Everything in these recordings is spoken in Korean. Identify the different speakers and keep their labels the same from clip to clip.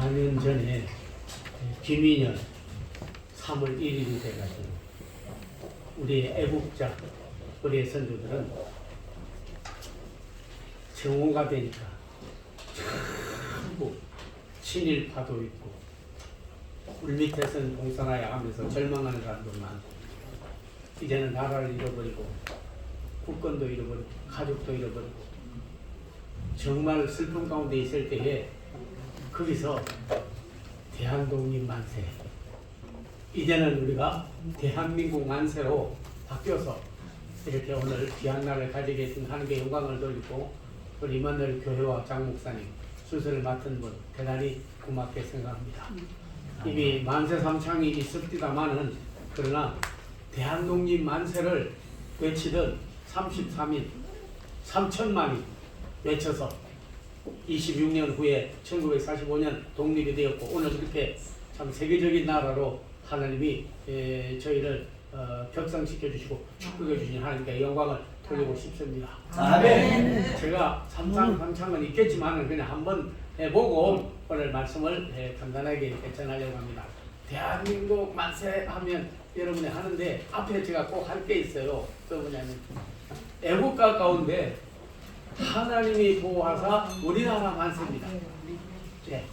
Speaker 1: 4년 전에 김인현 3월 1일이 돼가지고 우리 애국자 우리 선조들은 정오가 되니까 전부 친일파도 있고 물 밑에서는 공산화 야 하면서 절망하는 사람도 많고 이제는 나라를 잃어버리고 국권도 잃어버리고 가족도 잃어버리고 정말 슬픔 가운데 있을 때에 거기서 대한독립 만세 이제는 우리가 대한민국 만세로 바뀌어서 이렇게 오늘 귀한 날을 가지게 된 하나님께 영광을 돌리고 우리 임마누엘 교회와 장 목사님 순서를 맡은 분 대단히 고맙게 생각합니다. 이미 만세 삼창이 있었디다마는 그러나 대한독립 만세를 외치던 33인 3천만이 외쳐서 26년 후에 1945년 독립이 되었고 오늘 이렇게 참 세계적인 나라로 하나님이 에, 저희를 어, 격상시켜 주시고 축복해 주신 하나님께 영광을 돌리고 싶습니다.
Speaker 2: 아멘.
Speaker 1: 제가 삼창 삼창은 있겠지만은 그냥 한번 해보고 오늘 말씀을 에, 간단하게 이렇게 전하려고 합니다. 대한민국 만세 하면 여러분이 하는데 앞에 제가 꼭 할 게 있어요. 또 뭐냐면 애국가 가운데 하나님이 보호하사 우리나라 만세입니다. 네.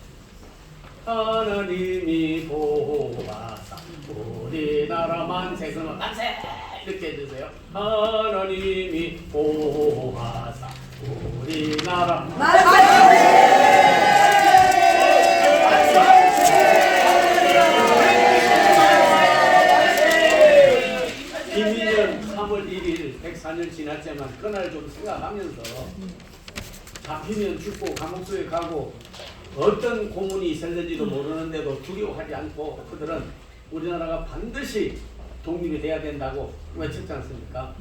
Speaker 1: 하나님이 보호하사 우리나라 만세 그러면 만세 이렇게 해주세요. 하나님이 보호하사 우리나라 김민현 3월 1일 104년 지났지만 그날 좀 생각하면서 잡히면 죽고 감옥소에 가고 어떤 고문이 있었는지도 모르는데도 두려워하지 않고 그들은 우리나라가 반드시 독립이 돼야 된다고 외쳤지 않습니까?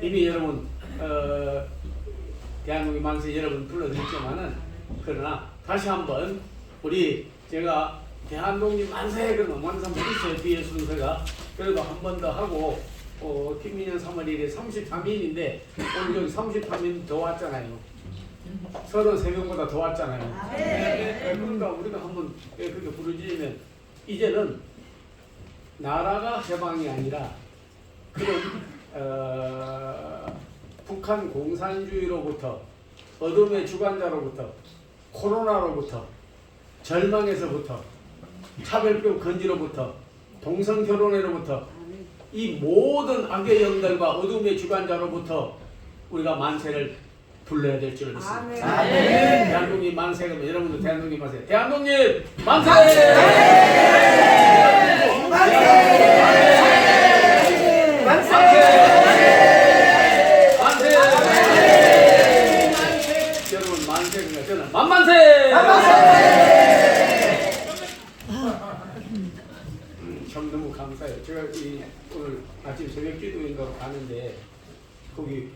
Speaker 1: 이미 여러분 어, 대한민국 만세 여러분 불러드렸지만은 그러나 다시 한번 우리 제가 대한독립 만세 그러면 한번 있어요 뒤에 순서가 그래도 한 번 더 하고 어, 김민현 3월 1일 33일인데 오늘 여기 33일 더 왔잖아요 33명보다 더 왔잖아요. 네, 네, 그러니까 우리가 한번 예, 그렇게 부르짖으면 이제는 나라가 해방이 아니라 그런 어, 북한 공산주의로부터 어둠의 주관자로부터 코로나로부터 절망에서부터 차별적 건지로부터 동성 결혼으로부터 이 모든 악의 영들과 어둠의 주관자로부터 우리가 만세를 불러야 될 줄 믿습니다.
Speaker 2: 아멘.
Speaker 1: 대한독립 만세 그러면 여러분도 대한독립 만세. 대한독립 만세! 만세! 여러분 만세입니다. 저는 만만세! 음, 참 너무 감사해요. 제가 이 오늘 아침 새벽 기도인가 가는데 거기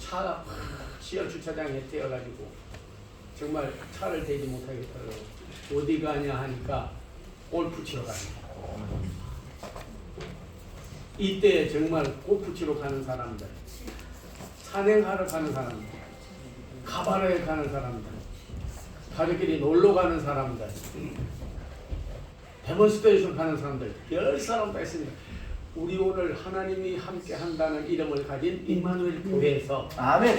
Speaker 1: 차가 팍 지하 주차장에 떼어가지고 정말 차를 대지 못하겠더라고요. 어디 가냐 하니까 골프 치러 갑니다. 이때 정말 골프 치러 가는 사람들, 산행하러 가는 사람들, 가바로에 가는 사람들, 가족끼리 놀러 가는 사람들, 데몬스트레이션 가는 사람들, 열 사람 다 있습니다. 우리 오늘 하나님이 함께 한다는 이름을 가진 임마누엘 교회에서
Speaker 2: 아멘.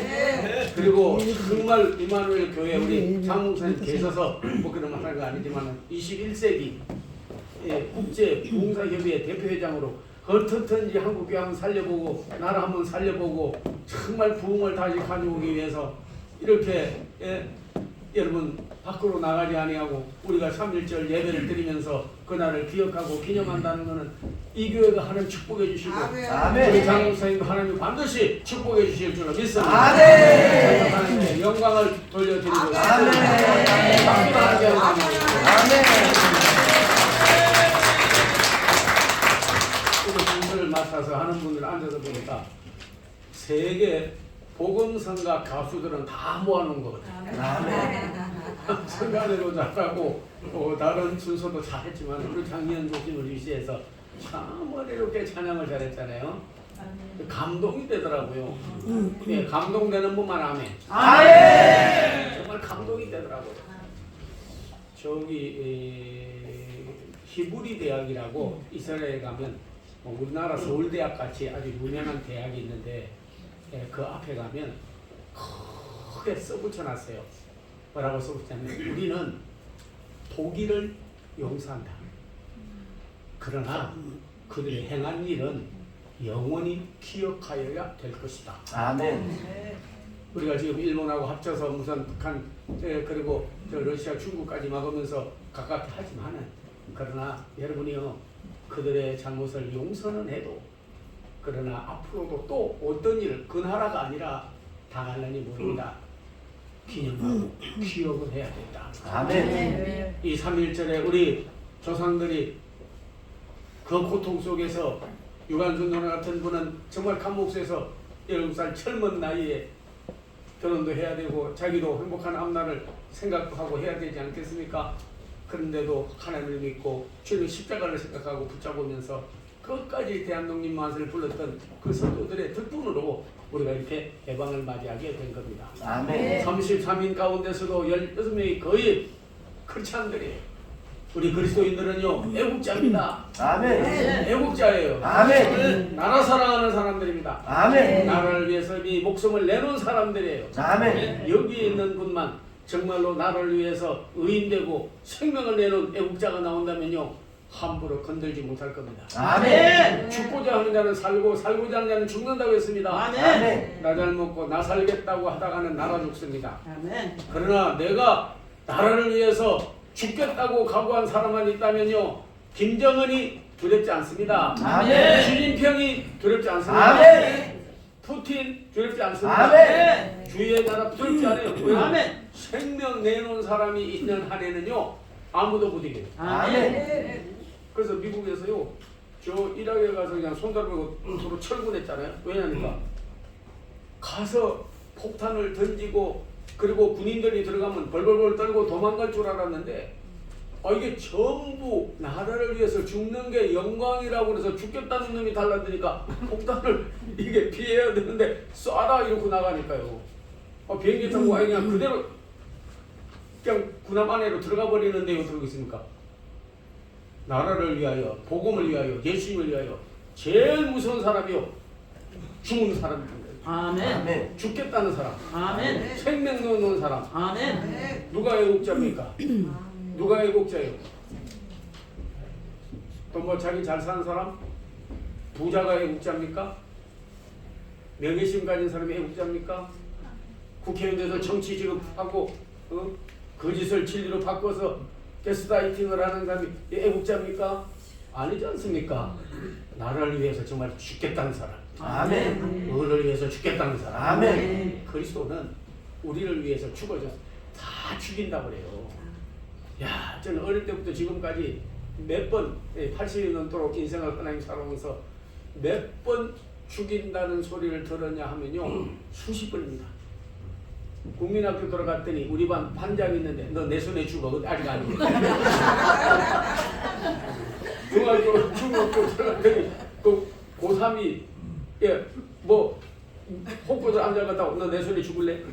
Speaker 1: 그리고 정말 이마누엘 교회 우리 장목사님 계셔서 뭐 그런 말 하는 거 아니지만 21세기 예, 국제 봉사협의회 대표회장으로 어떻든지 한국 교회 한번 살려보고 나라 한번 살려보고 정말 부흥을 다시 가져오기 위해서 이렇게 예, 여러분 밖으로 나가지 아니하고 우리가 3.1절 예배를 드리면서 그날을 기억하고 기념한다는 것은 이 교회가 하나님 축복해 주시고
Speaker 2: 아멘.
Speaker 1: 우리 장목사님도 하나님 반드시 축복해 주실 줄로 믿습니다.
Speaker 2: 아멘.
Speaker 1: 하나님께 영광을 돌려드리고
Speaker 2: 아멘.
Speaker 1: 하고
Speaker 2: 아멘.
Speaker 1: 오늘 순서를 맡아서 하는 분들 앉아서 보니까 세계 복음성가 가수들은 다 모아놓은 것 같아요.
Speaker 2: 아멘.
Speaker 1: 성가대로 잘하고 어, 다른 순서도 잘했지만 우리 장미연 교수님을 위시해서 참 어렵게 찬양을 잘했잖아요. 감동이 되더라고요. 예, 감동되는 분만 하면
Speaker 2: 아멘.
Speaker 1: 정말 감동이 되더라고요. 저기 에, 히브리 대학이라고 이스라엘에 가면 뭐 우리나라 서울대학 같이 아주 유명한 대학이 있는데 예, 그 앞에 가면 크게 써붙여놨어요. 뭐라고 써붙였냐면 우리는 독일을 용서한다. 그러나 그들의 행한 일은 영원히 기억하여야 될 것이다.
Speaker 3: 아멘.
Speaker 1: 우리가 지금 일본하고 합쳐서 무슨 북한 에, 그리고 저 러시아 중국까지 막으면서 가깝게 하지만은 그러나 여러분이요 그들의 잘못을 용서는 해도 그러나 앞으로도 또 어떤 일을 그 나라가 아니라 당할려니 모릅니다. 기념하고 기억을 해야 된다.
Speaker 3: 아멘.
Speaker 1: 이 3.1절에 우리 조상들이 그 고통 속에서 유관순 누나 같은 분은 정말 감옥에서 7살 젊은 나이에 결혼도 해야 되고 자기도 행복한 앞날을 생각도 하고 해야 되지 않겠습니까? 그런데도 하나님을 믿고 주님 십자가를 생각하고 붙잡으면서 끝까지 대한독립 맛을 불렀던 그 성도들의 덕분으로 우리가 이렇게 해방을 맞이하게 된 겁니다.
Speaker 3: 아멘.
Speaker 1: 33인 가운데서도 16명이 거의 크리스찬들이에요. 우리 그리스도인들은요 애국자입니다.
Speaker 3: 아멘.
Speaker 1: 애국자예요.
Speaker 3: 아멘.
Speaker 1: 나라 사랑하는 사람들입니다.
Speaker 3: 아멘.
Speaker 1: 나라를 위해서 이 목숨을 내놓은 사람들이에요.
Speaker 3: 아멘.
Speaker 1: 여기에 있는 분만 정말로 나라를 위해서 의인되고 생명을 내놓은 애국자가 나온다면요 함부로 건들지 못할 겁니다.
Speaker 3: 아멘.
Speaker 1: 죽고자 하는 자는 살고 살고자 하는 자는 죽는다고 했습니다.
Speaker 3: 아멘.
Speaker 1: 나 잘 먹고 나 살겠다고 하다가는 나라 죽습니다.
Speaker 2: 아멘.
Speaker 1: 그러나 내가 나라를 위해서 죽겠다고 각오한 사람만 있다면요 김정은이 두렵지 않습니다.
Speaker 3: 아멘.
Speaker 1: 시진핑이 두렵지 않습니다.
Speaker 3: 아멘.
Speaker 1: 푸틴 두렵지 않습니다.
Speaker 3: 아멘.
Speaker 1: 주위의 나라 두렵지 않아요. 왜?
Speaker 2: 아멘.
Speaker 1: 생명 내놓은 사람이 있는 한에는요 아무도 못 이겨요.
Speaker 3: 아멘.
Speaker 1: 그래서 미국에서요 저 이라크에 가서 그냥 손잡고 서로 철군했잖아요. 왜냐니까 가서 폭탄을 던지고 그리고 군인들이 들어가면 벌벌벌 떨고 도망갈 줄 알았는데 아 이게 전부 나라를 위해서 죽는 게 영광이라고 그래서 죽겠다는 놈이 달라드니까 폭탄을 이게 피해야 되는데 쏴라 이러고 나가니까요. 아, 비행기 타고 아예 그냥 그대로 그냥 군함 안으로 들어가 버리는데 어떻게 있습니까? 나라를 위하여 복음을 위하여 예수님을 위하여 제일 무서운 사람이요 죽는 사람입니다.
Speaker 2: 아멘.
Speaker 3: 아멘.
Speaker 1: 죽겠다는 사람,
Speaker 2: 아멘.
Speaker 1: 생명 놓는 사람.
Speaker 2: 아멘.
Speaker 1: 누가 애국자입니까? 누가 애국자예요? 또 뭐 자기 잘 사는 사람? 부자가 애국자입니까? 명예심 가진 사람이 애국자입니까? 국회의원 돼서 정치 지급하고 어? 거짓을 진리로 바꿔서 게스트라이팅을 하는 사람이 애국자입니까? 아니지 않습니까? 나라를 위해서 정말 죽겠다는 사람.
Speaker 3: 아멘.
Speaker 1: 을을 위해서 죽겠다는 사람.
Speaker 3: 아멘.
Speaker 1: 그리스도는 우리를 위해서 죽어져 다 죽인다 그래요. 야, 저는 어릴 때부터 지금까지 몇 번, 80년 넘도록 인생을 하나님 살아오면서 몇 번 죽인다는 소리를 들었냐 하면요, 수십 번입니다. 국민학교 들어갔더니 우리 반 반장 있는데 너 내 손에 죽어. 아직 아니고. 중학교 중학교 들어갔더니 그 고3이 예뭐 홍보들 앉아갔다고 너내 손에 죽을래?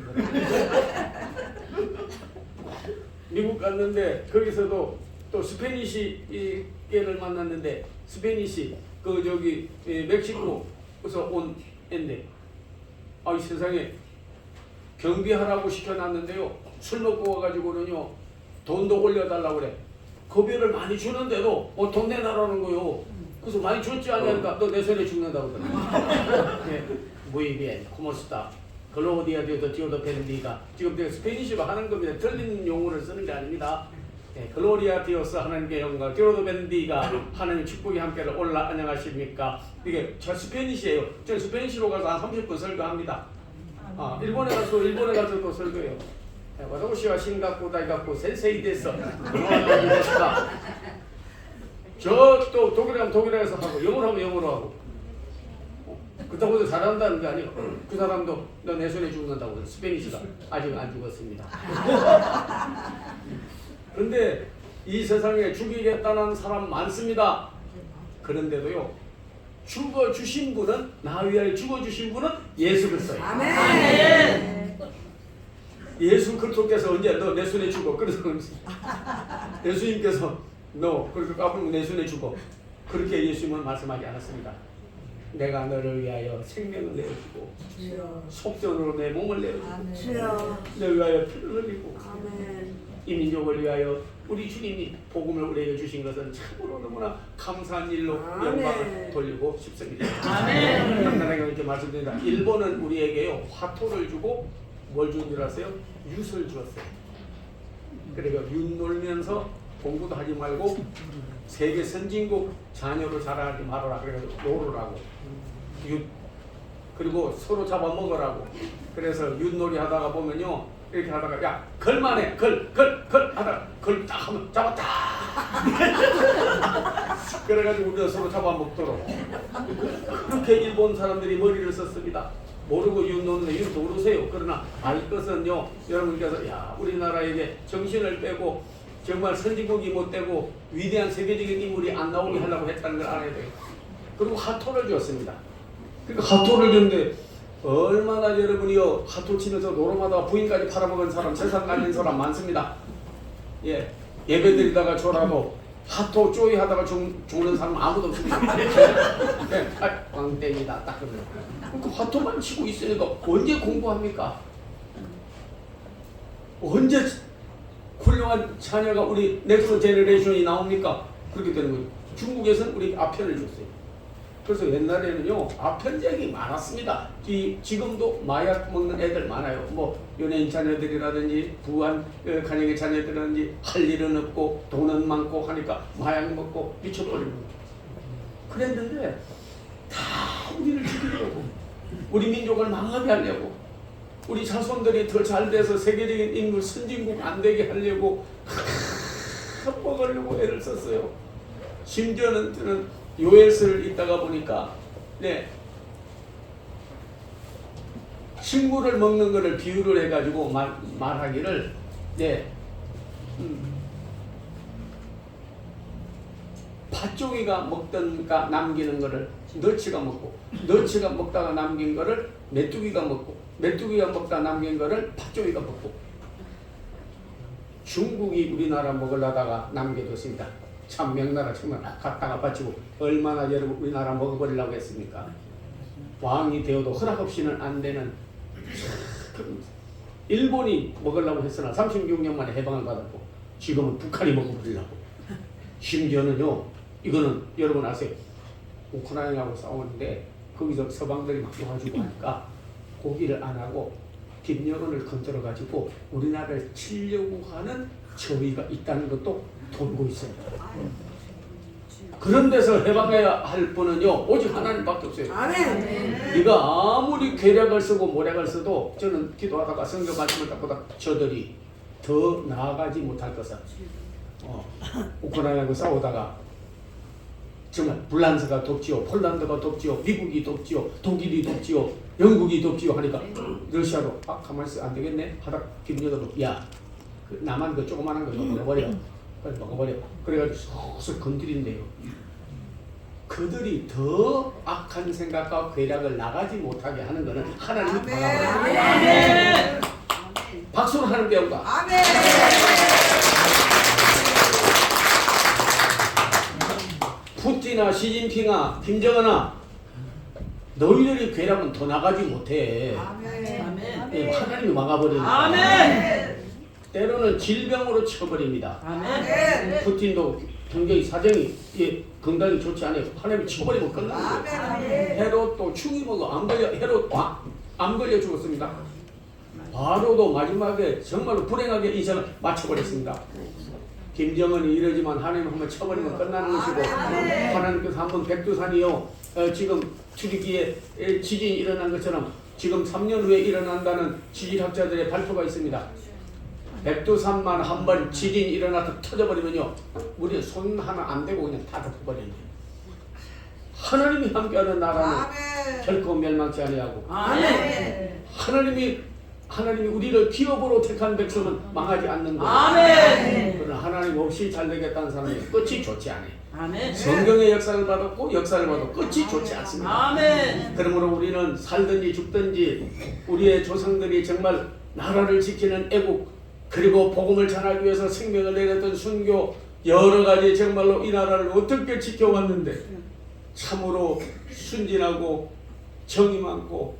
Speaker 1: 미국 갔는데 거기서도 또 스페니시 이 애를 만났는데 스페니시 그 저기 예, 멕시코에서 온 애인데. 아이 세상에 경비하라고 시켜놨는데요 술 먹고 와가지고는요 돈도 올려달라고 그래 급여를 많이 주는데도 어, 돈 내놔라는 거요 그래서 많이 줬지 않냐니까 너 내 손에 죽는다고 muy bien, ¿cómo está? 글로디아 디오도 디오도 벤디가 지금 내가 스페니쉬로 하는 겁니다. 틀린 용어를 쓰는 게 아닙니다. 네, 글로리아 디오스 하나님께 영광, 디오도 벤디가 하나님 축복이 함께를 올라 안녕하십니까? 이게 저 스페니쉬예요. 저 스페니쉬로 가서 한 30분 설교합니다. 아, 일본에 가서 일본에 가서 또 설교해요. 네, 와도시와 신각고 다이각고 센세이 됐어. 저또 독일에 가면 독일에 가서 하고 영어로 하면 영어로 하고 그렇다고 해서 잘한다는 게 아니고 그 사람도 너 내 손에 죽는다고 해서 스페니시가 아직 안 죽었습니다. 근데 이 세상에 죽이겠다는 사람 많습니다. 그런데도요 죽어 주신 분은 나 위하여 죽어 주신 분은 예수 그리스도예요.
Speaker 2: 아멘.
Speaker 1: 예수 그리스도께서 언제 너 내 손에 주고 그래서 예수님께서 너 그렇게 까불면 내 손에 주고 그렇게 예수님은 말씀하지 않았습니다. 내가 너를 위하여 생명을 내어주고. 속전으로 내 몸을 내어주고
Speaker 2: 아멘.
Speaker 1: 너 위하여 피를 흘리고
Speaker 4: 아멘.
Speaker 1: 이 민족을 위하여 우리 주님이 복음을 우리에게 주신 것은 참으로 너무나 감사한 일로. 영광을 돌리고 싶습니다.
Speaker 3: 아멘.
Speaker 1: 간단하게 이렇게 말씀드립니다. 일본은 우리에게요 화토를 주고 뭘준줄 아세요? 윷을 주었어요. 그러니까 윷 놀면서 공부도 하지 말고 세계 선진국 자녀로 자라지 말아라. 그래서 놀으라고 윷 그리고 서로 잡아먹으라고 그래서 윷놀이 하다가 보면요 이렇게 하다가 야 걸만해 걸 걸 걸 하다가 걸딱 하면 잡았다. 그래가지고 우리가 서로 잡아먹도록 그렇게 일본 사람들이 머리를 썼습니다. 모르고 윷 노는데 윷 모르세요. 그러나 알 것은요 여러분께서 야 우리나라에게 정신을 빼고 정말 선진국이 못 되고 위대한 세계적인 인물이 안 나오게 하려고 했다는 걸 알아야 돼요. 그리고 하토를 주었습니다. 그러니까 하토를 줬는데 얼마나 여러분이요 하토 치면서 노름하다가 부인까지 팔아먹은 사람 재산 날린 사람 많습니다. 예 예배 드리다가 졸아도 하토 쪼이 하다가 죽, 죽는 사람 아무도 없습니다. 예, 아, 광땡이다 딱 그러면 그 하토만 치고 있으니까 언제 공부합니까? 언제 훌륭한 자녀가 우리 넥스트 제너레이션이 나옵니까? 그렇게 되는 거예요. 중국에서는 우리 아편을 줬어요. 그래서 옛날에는요 아편제약이 많았습니다. 이 지금도 마약 먹는 애들 많아요. 뭐 연예인 자녀들이라든지 부한 어, 가정의 자녀들이라든지 할 일은 없고 돈은 많고 하니까 마약 먹고 미쳐버리는. 그랬는데 다 우리를 죽이려고 우리 민족을 망하게 하려고 우리 자손들이 더 잘 돼서 세계적인 인물 선진국 안 되게 하려고 협박하려고 애를 썼어요. 심지어는 요엘서를 읽다가 보니까 네. 식물을 먹는 것을 비유를 해가지고 말, 말하기를 네. 음, 팥종이가 먹던 가 남기는 거를 너치가 먹고 너치가 먹다가 남긴 거를 메뚜기가 먹고 메뚜기가 먹다 남긴 거를 팥종이가 먹고. 중국이 우리나라 먹으려다가 남겨뒀습니다. 참 명나라 정말 갖다가 바치고 얼마나 여러분 우리나라 먹어버리려고 했습니까? 왕이 되어도 허락 없이는 안 되는 참, 일본이 먹으려고 했으나 36년 만에 해방을 받았고 지금은 북한이 먹어버리려고 심지어는요 이거는 여러분 아세요 우크라이나하고 싸우는데 거기서 서방들이 막 도와주고 하니까 고기를 안 하고 김여론을 건드려 가지고 우리나라를 치려고 하는 저위가 있다는 것도 돌고 있어요. 그런 데서 해방해야 할 분은요 오직 하나님밖에 없어요.
Speaker 4: 아멘.
Speaker 1: 네가 아무리 계략을 쓰고 모략을 써도 저는 기도하다가 성경 말씀을 딱 보다 저들이 더 나아가지 못할 것은 어, 우크라이나하고 싸우다가 정말 불란스가 돕지요 폴란드가 돕지요 미국이 돕지요 독일이 돕지요 영국이 돕지요 하니까 러시아도 아 가만히 있어 안 되겠네 하다 김여도로 야그 남한 그 조그만한 거 먹어버려 빨리 먹어버려 그래가지고 슬슬 건드린대요 그들이 더 악한 생각과 괴략을 나가지 못하게 하는 것은 하나님이 막아버려요
Speaker 2: 아멘.
Speaker 1: 박수로 하는 배우가
Speaker 2: 아멘.
Speaker 1: 푸틴아 시진핑아 김정은아 너희들이 괴락은 더 나가지 못해
Speaker 2: 아멘.
Speaker 3: 아멘.
Speaker 1: 예, 하나님이 막아버리니까
Speaker 3: 아멘.
Speaker 1: 때로는 질병으로 쳐버립니다
Speaker 3: 아멘.
Speaker 1: 푸틴도 굉장히 사정이 예, 건강이 좋지 않아요 하나님이 쳐버리면 끝나는 거예요. 해로 또 충이 먹어 안 걸려 해로 와, 안 걸려 죽었습니다 바로도 마지막에 정말로 불행하게 인생을 마쳐버렸습니다 김정은이 이러지만 하나님 한번 쳐버리면 끝나는 것이고. 하나님께서 한번 백두산이요 어, 지금 투리기에 에, 지진이 일어난 것처럼 지금 3년 후에 일어난다는 지질학자들의 발표가 있습니다. 백두산만 한 번 지진이 일어나서 터져버리면요 우리는 손 하나 안 대고 그냥 다 덮어버리는. 하나님이 함께하는 나라는
Speaker 2: 아멘.
Speaker 1: 결코 멸망치 아니하고
Speaker 3: 아멘.
Speaker 1: 하나님이 하나님이 우리를 기업으로 택한 백성은 망하지 않는 거예요.
Speaker 3: 아멘.
Speaker 1: 그러나 하나님 없이 잘 되겠다는 사람이 끝이 좋지 않아요.
Speaker 3: 아멘.
Speaker 1: 성경의 역사를 받았고 역사를 봐도 끝이 좋지 않습니다.
Speaker 3: 아멘.
Speaker 1: 그러므로 우리는 살든지 죽든지 우리의 조상들이 정말 나라를 지키는 애국 그리고 복음을 전하기 위해서 생명을 내렸던 순교 여러 가지 정말로 이 나라를 어떻게 지켜왔는데 참으로 순진하고 정이 많고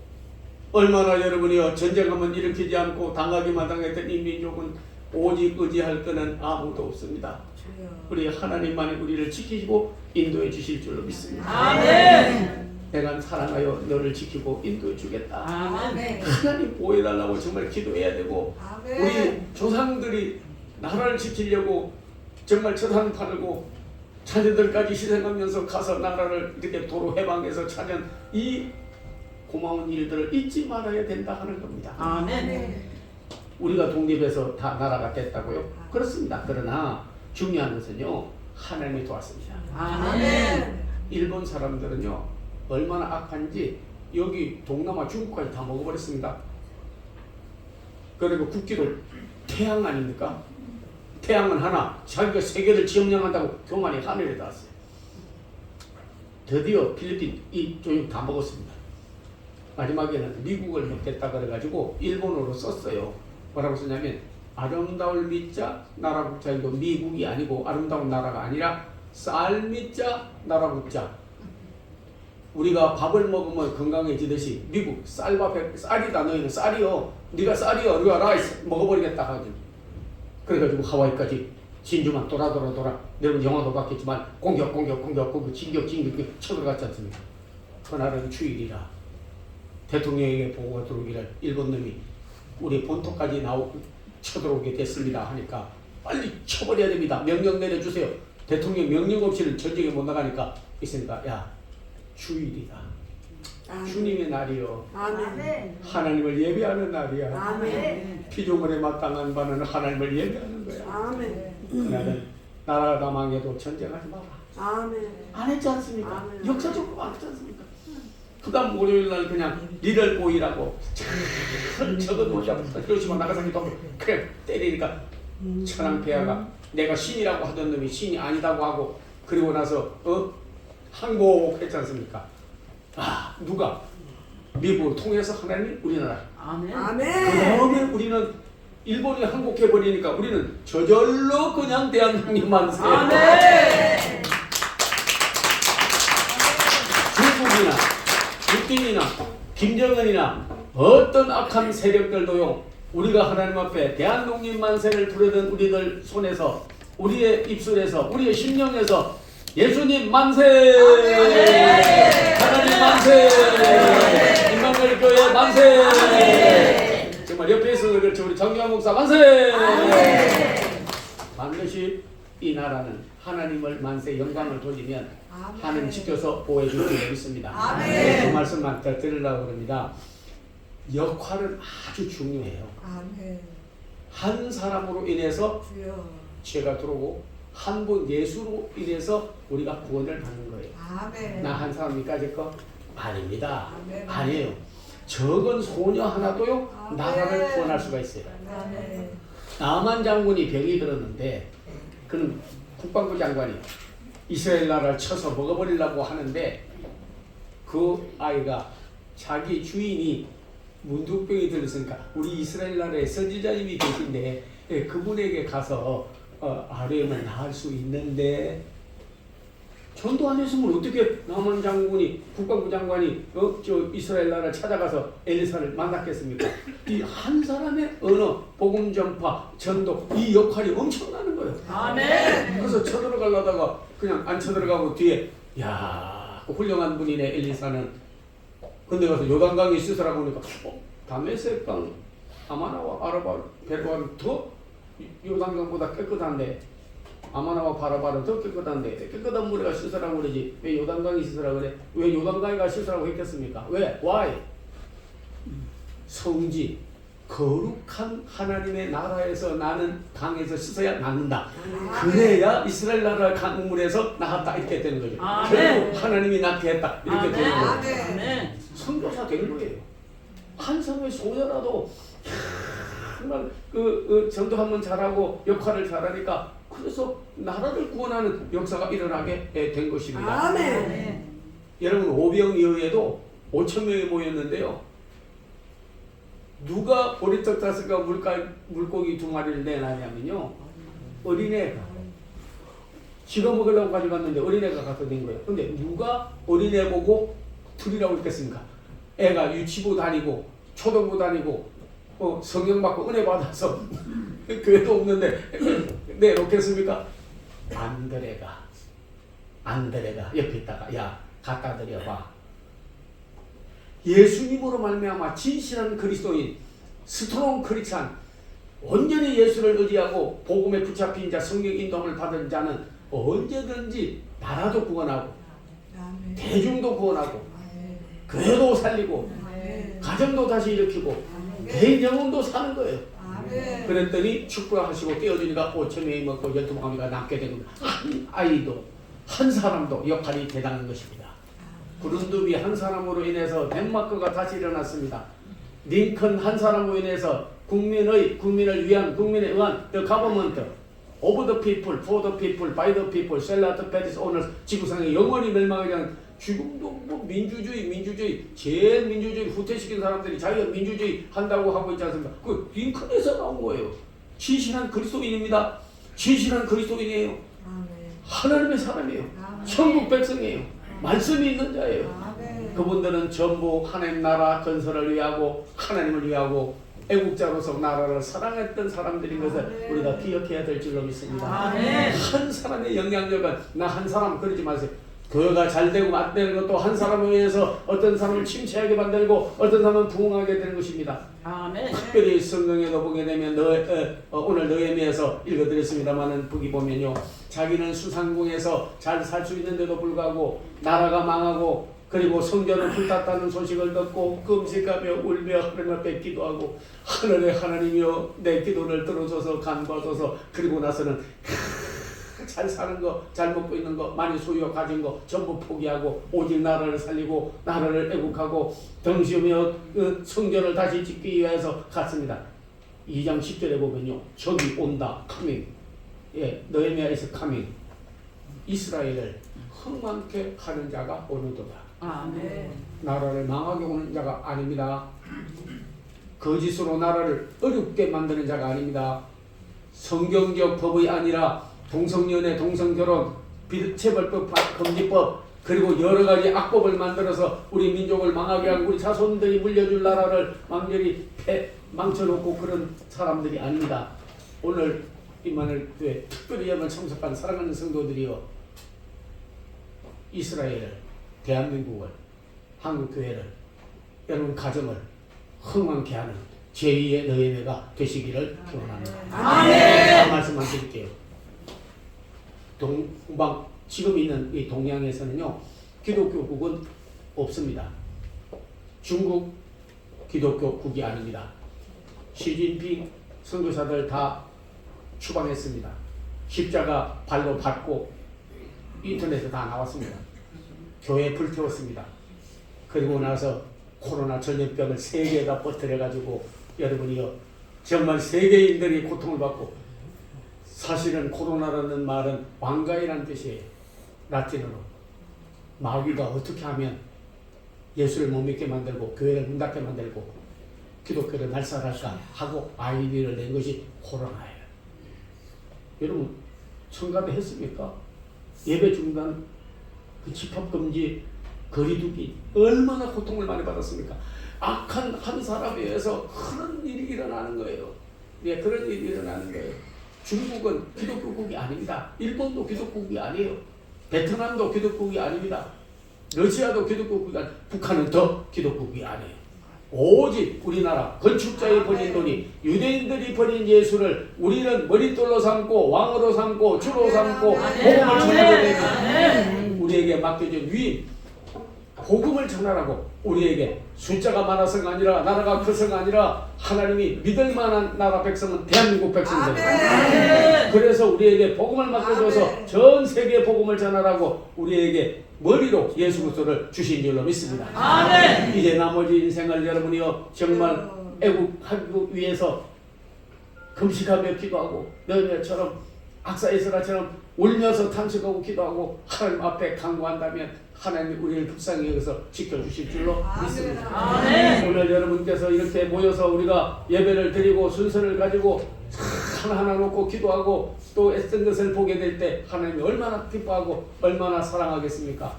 Speaker 1: 얼마나 여러분이요 전쟁하면 일으키지 않고 당하기만 당했던 이 민족은 오직 의지할 것은 아무도 없습니다. 우리 하나님만이 우리를 지키시고 인도해 주실 줄로 믿습니다.
Speaker 3: 아멘.
Speaker 1: 내가 사랑하여 너를 지키고 인도해 주겠다.
Speaker 3: 아멘.
Speaker 1: 하나님 보호해 달라고 정말 기도해야 되고 우리 조상들이 나라를 지키려고 정말 재산 팔고 자녀들까지 희생하면서 가서 나라를 이렇게 도로 해방해서 찾은 이 고마운 일들을 잊지 말아야 된다 하는 겁니다.
Speaker 3: 아멘.
Speaker 1: 우리가 독립해서 다 나라가 됐다고요? 그렇습니다. 그러나 중요한 것은요 하나님이 도왔습니다.
Speaker 3: 아멘.
Speaker 1: 일본 사람들은요 얼마나 악한지 여기 동남아 중국까지 다 먹어버렸습니다. 그리고 국기를 태양 아닙니까? 태양은 하나 자기가 세계를 지엄령한다고 교만이 하늘에 닿았어요. 드디어 필리핀 이쪽이 다 먹었습니다. 마지막에는 미국을 먹겠다 그래가지고 일본어로 썼어요. 뭐라고 썼냐면 아름다울 미자 나라 국자이고 미국이 아니고 아름다운 나라가 아니라 쌀 미자 나라 국자. 우리가 밥을 먹으면 건강해지듯이 미국 쌀밥에 쌀이다 너희는 쌀이요. 네가 쌀이요. 우리가 라이스 먹어버리겠다 하지. 그래가지고 하와이까지 진주만 돌아 돌아 돌아 여러분 영화도 봤겠지만 공격 공격 공격 공격 진격 진격 그 쳐들어갔지 않습니까? 그날은 주일이라 대통령에게 보고가 들어오기를 일본 놈이 우리 본토까지 나오 쳐들어오게 됐습니다 하니까 빨리 쳐버려야 됩니다 명령 내려주세요 대통령 명령 없이는 전쟁에 못 나가니까 있으니까 야 주일이다 주님의 날이요
Speaker 3: 아멘.
Speaker 1: 하나님을 예배하는 날이야
Speaker 3: 아멘.
Speaker 1: 피조물에 마땅한 바는 하나님을 예배하는 거야
Speaker 3: 아멘.
Speaker 1: 그날은 나라가 다 망해도 전쟁하지 마라
Speaker 3: 아멘.
Speaker 1: 안 했지 않습니까?
Speaker 3: 아멘.
Speaker 1: 역사적으로 안 했지 않습니까? 그다음 월요일 날 그냥 리를 보이라고 참 저거 뭐야 히로시마 나가사키 도 그래 때리니까 천황 폐하가 내가 신이라고 하던 놈이 신이 아니다고 하고 그리고 나서 어 항복했지 않습니까? 아 누가 미국을 통해서 하나님 우리나라
Speaker 3: 아멘.
Speaker 1: 그
Speaker 3: 아멘.
Speaker 1: 다음에 우리는 일본이 항복해 버리니까 우리는 저절로 그냥 대한민국 만세.
Speaker 3: 아멘.
Speaker 1: 중국이나 북경이나 김정은이나 어떤 악한 세력들도요 우리가 하나님 앞에 대한독립 만세를 부르던 우리들 손에서 우리의 입술에서 우리의 심령에서 예수님 만세 하나님 만세 임마누엘 교회 만세 정말 옆에서 그렇죠 우리 정규환 목사 만세 반드시 이 나라는 하나님을 만세 영광을 돌리면 하나님 지켜서 보호해 줄 줄 믿습니다.
Speaker 3: 아멘.
Speaker 1: 그 말씀만 더 드리려고 합니다. 역할은 아주 중요해요.
Speaker 3: 아멘.
Speaker 1: 한 사람으로 인해서
Speaker 3: 주여.
Speaker 1: 죄가 들어오고 한 분 예수로 인해서 우리가 구원을 받는 거예요.
Speaker 3: 아멘.
Speaker 1: 나 한 사람이까지 거 아닙니다.
Speaker 3: 아멘.
Speaker 1: 아니에요. 적은 소녀 하나도요
Speaker 3: 아멘.
Speaker 1: 나라를 구원할 수가 있어요.
Speaker 3: 아멘.
Speaker 1: 나만 장군이 병이 들었는데 그는 국방부 장관이 이스라엘 나라를 쳐서 먹어버리려고 하는데 그 아이가 자기 주인이 문둥병이 들었으니까 우리 이스라엘 나라에 선지자님이 계신데 예, 그분에게 가서 어, 아뢰면 나을 수 있는데 전도 안 했으면 어떻게 남한 장군이 국방부 장관이 어, 저 이스라엘 나라 찾아가서 엘리사를 만났겠습니까? 이 한 사람의 언어, 복음 전파, 전도 이 역할이 엄청나는 거예요.
Speaker 3: 아멘.
Speaker 1: 그래서 쳐들어가려다가 그냥 안 쳐들어가고 뒤에 야 훌륭한 분이네 엘리사는 근데 가서 요단강에 씻으라고 하니까 어? 다메섹강 아마나와 아라바 베르바는 더 요단강보다 깨끗한데 아마나와 바라바는 더 깨끗한데 깨끗한 물에 가 씻으라고 그러지 왜 요단강에 씻으라고 그래 왜 요단강에 가 씻으라고 했겠습니까 왜 why 성지 거룩한 하나님의 나라에서 나는 강에서 씻어야 낫는다. 그래야 이스라엘 나라 강물에서 나왔다 이렇게 되는 거죠.
Speaker 3: 아멘.
Speaker 1: 결국 하나님이 낫게 했다 이렇게 되는 거예요.
Speaker 3: 아멘.
Speaker 2: 아멘.
Speaker 1: 선교사 된 거예요. 한 사람의 소녀라도 정말 그, 그 전도하면 잘하고 역할을 잘하니까 그래서 나라를 구원하는 역사가 일어나게 된 것입니다.
Speaker 3: 아멘.
Speaker 1: 여러분 오병이어에도 5천 명이 모였는데요. 누가 보리떡 다섯 가 물고기 두 마리를 내놨냐면요 어린애가 지가 먹으려고 가져갔는데 어린애가 갖다 낸 거예요. 근데 누가 어린애 보고 둘이라고 했겠습니까? 애가 유치부 다니고 초등부 다니고 어, 성경 받고 은혜 받아서 교회도 없는데 내놓겠습니까? 안드레가 안드레가 옆에 있다가 야 갖다 드려봐. 예수님으로 말미암아 진실한 그리스도인 스트롱 크리스찬 온전히 예수를 의지하고 복음에 붙잡힌 자 성령 인도를 받은 자는 언제든지 나라도 구원하고. 대중도 구원하고. 교회도 살리고. 가정도 다시 일으키고 개인 영혼도 사는 거예요.
Speaker 3: 아멘.
Speaker 1: 그랬더니 축구하시고 떼어주니까 5천 명이 먹고 열두 마리가 남게 된 겁니다. 한 아이도 한 사람도 역할이 대단한 것입니다. 구른두비 한 사람으로 인해서 덴마크가 다시 일어났습니다. 링컨 한 사람으로 인해서 국민의 국민을 위한 국민에 의한 the government of the people, for the people, by the people, shall not perish owners 지구상에 영원히 멸망하지 않은 지금도 뭐 민주주의 민주주의 제일 민주주의 후퇴시킨 사람들이 자기가 민주주의 한다고 하고 있지 않습니까? 그 링컨에서 나온 거예요. 진실한 그리스도인입니다. 진실한 그리스도인이에요.
Speaker 3: 아멘.
Speaker 1: 하나님의 사람이에요.
Speaker 3: 아멘.
Speaker 1: 천국 백성이에요. 말씀이 있는 자예요.
Speaker 3: 아멘.
Speaker 1: 그분들은 전부 하나님 나라 건설을 위하고 하나님을 위하고 애국자로서 나라를 사랑했던 사람들인 것을
Speaker 3: 아멘.
Speaker 1: 우리가 기억해야 될 줄로 믿습니다.
Speaker 3: 아멘.
Speaker 1: 한 사람의 영향력은 나 한 사람 그러지 마세요. 교회가 잘 되고 안 되는 것도 한 사람에 의해서 어떤 사람을 침체하게 만들고 어떤 사람은 부흥하게 되는 것입니다.
Speaker 2: 아멘.
Speaker 1: 특별히 성경에도 보게 되면 너, 어, 어, 오늘 너에미에서 읽어드렸습니다만은 보기 보면요 자기는 수상궁에서 잘 살 수 있는데도 불구하고 나라가 망하고 그리고 성전을 불탔다는 소식을 듣고 끔찍하며 울며 하나님 앞에 기도하고 하늘의 하나님이여 내 기도를 들어줘서 간과줘서 그리고 나서는 잘 사는 거, 잘 먹고 있는 거, 많이 소유 가진 거 전부 포기하고 오직 나라를 살리고 나라를 애국하고 덩시며 그 성전을 다시 짓기 위해서 갔습니다. 2장 10절에 보면요. 적이 온다. 카밍. 예, 너에미아에서 카밍. 이스라엘을 흥망케 하는 자가 오는도다.
Speaker 2: 아멘.
Speaker 1: 나라를 망하게 오는 자가 아닙니다. 거짓으로 나라를 어렵게 만드는 자가 아닙니다. 성경적 법이 아니라 동성연애, 동성결혼, 비체벌법, 금지법 그리고 여러 가지 악법을 만들어서 우리 민족을 망하게 하고 우리 자손들이 물려줄 나라를 망렬히 패, 망쳐놓고 그런 사람들이 아닙니다. 오늘 이만을 교회 특별히 예물 참석한 사랑하는 성도들이여 이스라엘을 대한민국을 한국 교회를 여러분 가정을 흥망케 하는 제2의 너희네가 되시기를 기원합니다. 한 말씀만 드릴게요. 동방 지금 있는 이 동양에서는요 기독교국은 없습니다. 중국 기독교국이 아닙니다. 시진핑 선교사들 다 추방했습니다. 십자가 발로 받고 인터넷에 다 나왔습니다. 교회 불태웠습니다. 그리고 나서 코로나 전염병을 세계에다 퍼뜨려가지고 여러분이요 정말 세계인들이 고통을 받고 사실은 코로나라는 말은 왕가이라는 뜻이에요. 라틴어로. 마귀가 어떻게 하면 예수를 못 믿게 만들고 교회를 문 닫게 만들고 기독교를 날살할까 하고 아이디어를 낸 것이 코로나예요. 여러분 청가대 했습니까? 예배 중단, 그 집합 금지, 거리두기 얼마나 고통을 많이 받았습니까? 악한 한 사람에 의해서 그런 일이 일어나는 거예요. 예, 그런 일이 일어나는 거예요. 중국은 기독교국이 아닙니다. 일본도 기독교국이 아니에요. 베트남도 기독교국이 아닙니다. 러시아도 기독교국이 아니 북한은 더 기독교국이 아니에요. 오직 우리나라 건축자의 버린 돈이 유대인들이 버린 예수를 우리는 머릿돌로 삼고 왕으로 삼고 주로 삼고 복음을 전하게 되면 우리에게 맡겨진 위임 복음을 전하라고 우리에게 숫자가 많아서가 아니라 나라가 커서가 아니라 하나님이 믿을 만한 나라 백성은 대한민국 백성들입니다. 그래서 우리에게 복음을 맡겨줘서. 전 세계 복음을 전하라고 우리에게 머리로 예수 그리스도를 주신 줄로 믿습니다.
Speaker 2: 아멘.
Speaker 1: 이제 나머지 인생을 여러분이요 정말 애국하기 위해서 금식하며 기도하고 너희처럼 악사에서나처럼 울면서 탄식하고 기도하고 하나님 앞에 간구한다면 하나님 우리를 불쌍히 여기서 지켜주실 줄로 믿습니다.
Speaker 3: 아멘.
Speaker 1: 오늘 여러분께서 이렇게 모여서 우리가 예배를 드리고 순서를 가지고 하나하나 놓고 기도하고 또 애쓴 것을 보게 될 때 하나님이 얼마나 기뻐하고 얼마나 사랑하겠습니까?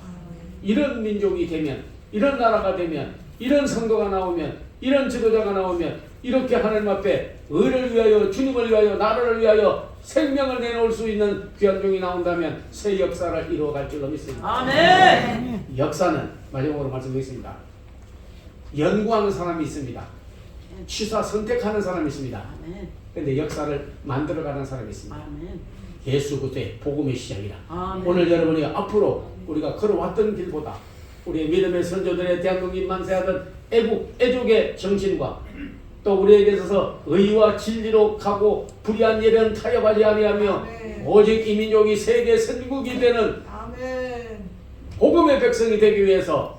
Speaker 1: 이런 민족이 되면 이런 나라가 되면 이런 성도가 나오면 이런 지도자가 나오면 이렇게 하나님 앞에 의를 위하여 주님을 위하여 나라를 위하여 생명을 내놓을 수 있는 귀한 종이 나온다면 새 역사를 이루어갈 줄로 믿습니다.
Speaker 3: 아멘.
Speaker 1: 역사는 마지막으로 말씀드리겠습니다. 연구하는 사람이 있습니다. 취사 선택하는 사람이 있습니다. 근데 역사를 만들어가는 사람이 있습니다.
Speaker 3: 아멘.
Speaker 1: 예수 그리스도의 복음의 시작이다.
Speaker 3: 아멘.
Speaker 1: 오늘 여러분이 앞으로 우리가 걸어왔던 길보다 우리의 믿음의 선조들의 대한민국 만세하던 애국 애족의 정신과 또 우리에게 있어서 의와 진리로 가고 불의한 예배는 타협하지 아니하며
Speaker 3: 아멘.
Speaker 1: 오직 이 민족이 세계 선국이 되는
Speaker 3: 아멘.
Speaker 1: 복음의 백성이 되기 위해서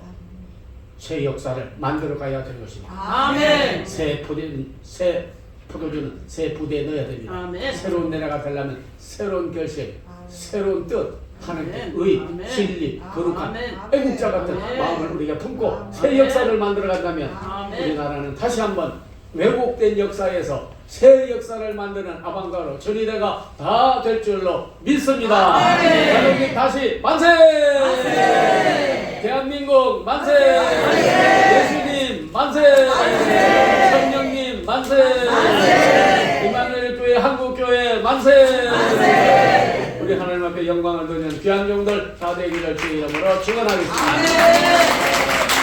Speaker 1: 새 역사를 만들어 가야 되는 것입니다.
Speaker 3: 아멘.
Speaker 1: 새 포대 새 포도주는 새 부대에 넣어야 됩니다.
Speaker 3: 아멘.
Speaker 1: 새로운 나라가 되려면 새로운 결심,
Speaker 3: 아멘.
Speaker 1: 새로운 뜻, 하나님의. 의. 진리, 거룩한. 애국자 같은
Speaker 3: 아멘.
Speaker 1: 마음을 우리가 품고
Speaker 3: 아멘.
Speaker 1: 새 역사를 만들어 간다면. 우리나라는 다시 한번 왜곡된 역사에서 새 역사를 만드는 아방가로 전이대가 다 될 줄로 믿습니다. 대한민국 다시 만세! 대한민국 만세! 예수님 만세! 성령님 만세! 이만일 교회 한국 교회 만세! 우리 하나님 앞에 영광을 돌리는 귀한 종들 다 되기를 주의 이름으로 축원하겠습니다.